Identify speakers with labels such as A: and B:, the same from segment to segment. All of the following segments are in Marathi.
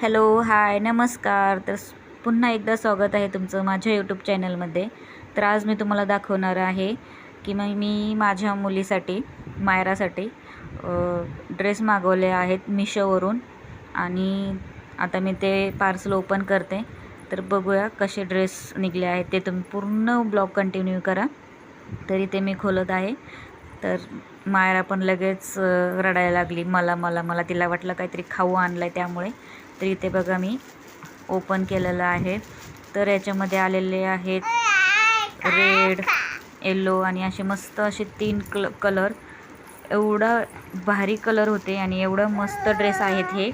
A: हॅलो हाय नमस्कार. तर पुन्हा एकदा स्वागत आहे तुमचं माझ्या यूट्यूब चॅनलमध्ये तर आज मी तुम्हाला दाखवणार आहे की मग मी माझ्या मुलीसाठी मायरासाठी ड्रेस मागवले आहेत मिशोवरून. आणि आता मी ते पार्सल ओपन करते. तर बघूया कसे ड्रेस निघले आहेत. ते तुम्ही पूर्ण ब्लॉग कंटिन्यू करा. तरी ते मी खोलत आहे. तर मायरा पण लगेच रडायला लागली. मला मला मला तिला वाटलं काहीतरी खाऊ आणलं आहे त्यामुळे. तर इथे बघा मी ओपन केलेलं आहे. तर याच्यामध्ये आलेले आहेत रेड येल्लो आणि असे मस्त असे तीन कल कलर. एवढा भारी कलर होते आणि एवढं मस्त ड्रेस आहेत हे.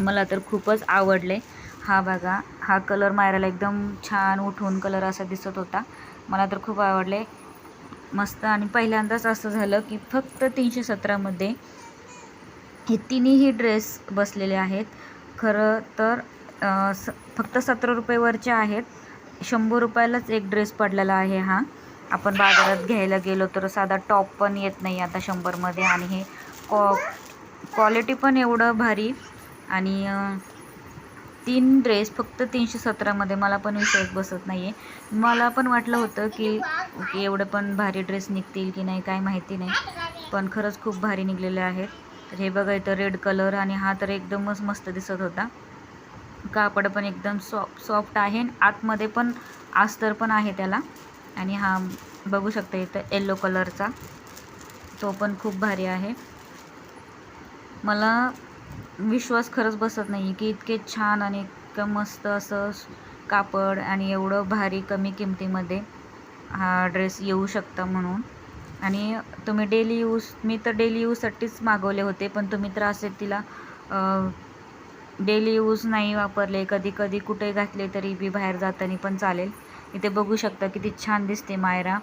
A: मला तर खूपच आवडले. हा बघा हा कलर मायराला एकदम छान उठून कलर असा दिसत होता. मला तर खूप आवडले. मस्त आणि पहिल्यांदाच असं झालं की फक्त तीनशे सतरामध्ये हे तिन्हीही ड्रेस बसलेले आहेत. खरं तर स फक्त सतरा रुपयेवरचे आहेत. शंभर रुपयालाच एक ड्रेस पडलेला आहे हा. आपण बाजारात घ्यायला गेलो तर साधा टॉप पण येत नाही आता शंभरमध्ये आणि हे कॉ क्वालिटी पण एवढं भारी. आणि तीन ड्रेस फक्त तीनशे सतरामध्ये मला पण विश्वास बसत नाही आहे मला पण वाटलं होतं की एवढं पण भारी ड्रेस निघतील की नाही काय माहिती नाही. पण खरंच खूप भारी निघलेले आहेत. तर हे बघा इथं रेड कलर आणि हा तर एकदमच मस्त दिसत होता. कापड पण एकदम सॉफ्ट सॉफ्ट आहे आणि आतमध्ये पण आस्तर पण आहे त्याला. आणि हा बघू शकता इथं येल्लो कलरचा तो पण खूप भारी आहे. मला विश्वास खरंच बसत नाही की इतके छान आणि इतकं मस्त असं कापड आणि एवढं भारी कमी किमतीमध्ये हा ड्रेस येऊ शकता म्हणून. आणि तुम्ही डेली यूज मी तर डेली यूजसाठीच मागवले होते पण तुम्ही तर असे तिला डेली यूज नाही वापरले. कधी कधी कुठे घातले तरी बी बाहेर जाताना पण चालेल. इथे बघू शकता किती छान दिसते मायरा.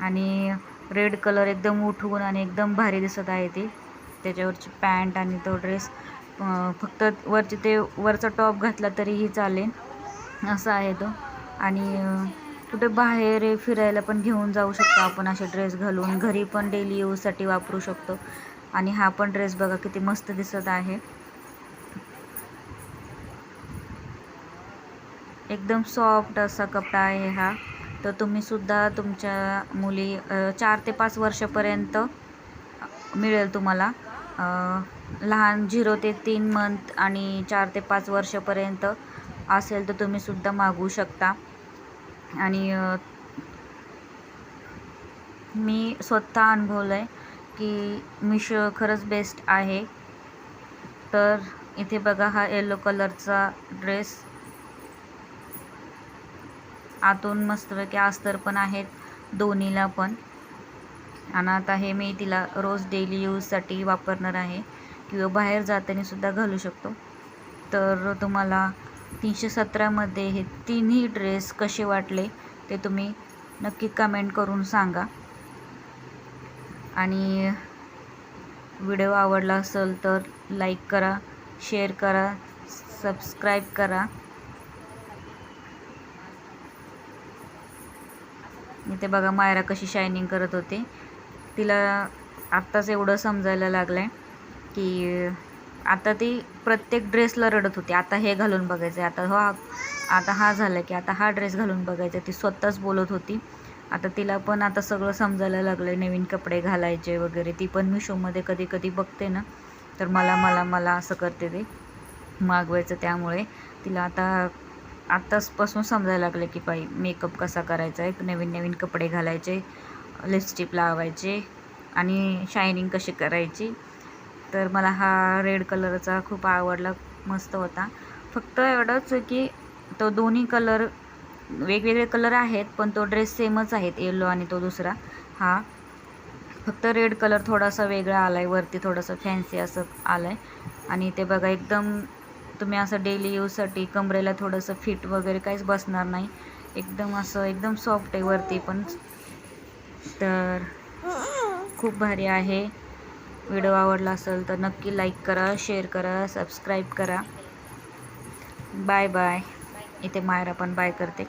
A: आणि रेड कलर एकदम उठवून आणि एकदम भारी दिसत आहे ती. त्याच्यावरची पॅन्ट आणि तो ड्रेस फक्त वरचे ते वरचा टॉप घातला तरीही चालेल. असा आहे तो. आणि कुठे बाहेर फिरायला पण घेऊन जाऊ शकतो आपण असे ड्रेस घालून. घरी पण डेली यूजसाठी वापरू शकतो. आणि हा पण ड्रेस बघा किती मस्त दिसत आहे. एकदम सॉफ्ट असा कपडा आहे हा. तर तुम्हीसुद्धा तुमच्या मुली चार ते पाच वर्षापर्यंत मिळेल तुम्हाला. लहान झिरो ते तीन मंथ आणि चार ते पाच वर्षापर्यंत असेल तर तुम्हीसुद्धा मागू मागवू शकता. आणि मी स्वतः अनुभवलं आहे की मिशो खरंच बेस्ट आहे. तर इथे बघा हा येलो कलरचा ड्रेस आतून मस्तपैकी अस्तर पण आहेत दोन्हीला पण. आणि आता हे मी तिला रोज डेली यूजसाठी वापरणार आहे. किंवा बाहेर जाताना सुद्धा घालू शकतो. तर तुम्हाला तीनशे सतरामध्ये हे तिन्ही ड्रेस कसे वाटले ते तुम्ही नक्की कमेंट करून सांगा. आणि व्हिडिओ आवडला असेल तर लाईक करा शेअर करा सबस्क्राईब करा. इथे बघा मायरा कशी शायनिंग करत होते. तिला आत्ताच एवढं समजायला लागलं आहे की आता ती प्रत्येक ड्रेसला रडत होती. आता हे घालून बघायचं आहे आता हा आता हा झाला की आता हा ड्रेस घालून बघायचा ती स्वतःच बोलत होती. आता तिला पण आता सगळं समजायला लागलं आहे नवीन कपडे घालायचे वगैरे. ती पण मिशोमध्ये कधी कधी बघते ना. तर मला मला मला असं करते ते. मागवायचं त्यामुळे. तिला आता आत्ताचपासून समजायला लागलं की बाई मेकअप कसा करायचा आहे नवीन नवीन कपडे घालायचे. लिपस्टिक लावायचे. आणि शायनिंग कशी करायची? तर मला हा रेड कलरचा खूप आवडला मस्त होता. फक्त एवढंच की तो दोन्ही कलर वेगवेगळे कलर आहेत पण तो ड्रेस सेमच आहेत येलो आणि तो दुसरा हा. फक्त रेड कलर थोडासा वेगळा आला आहे वरती थोडंसं फॅन्सी असं आलं आहे आणि ते बघा एकदम तुम्ही असं डेली यूजसाठी कमरेला थोडंसं फिट वगैरे काहीच बसणार नाही. एकदम असं एकदम सॉफ्ट आहे वरती पण. तर खूप भारी आहे. व्हिडिओ आवडला असेल तर नक्की लाईक करा शेअर करा सबस्क्राईब करा. Bye bye. इथे मायरा पण बाय करते.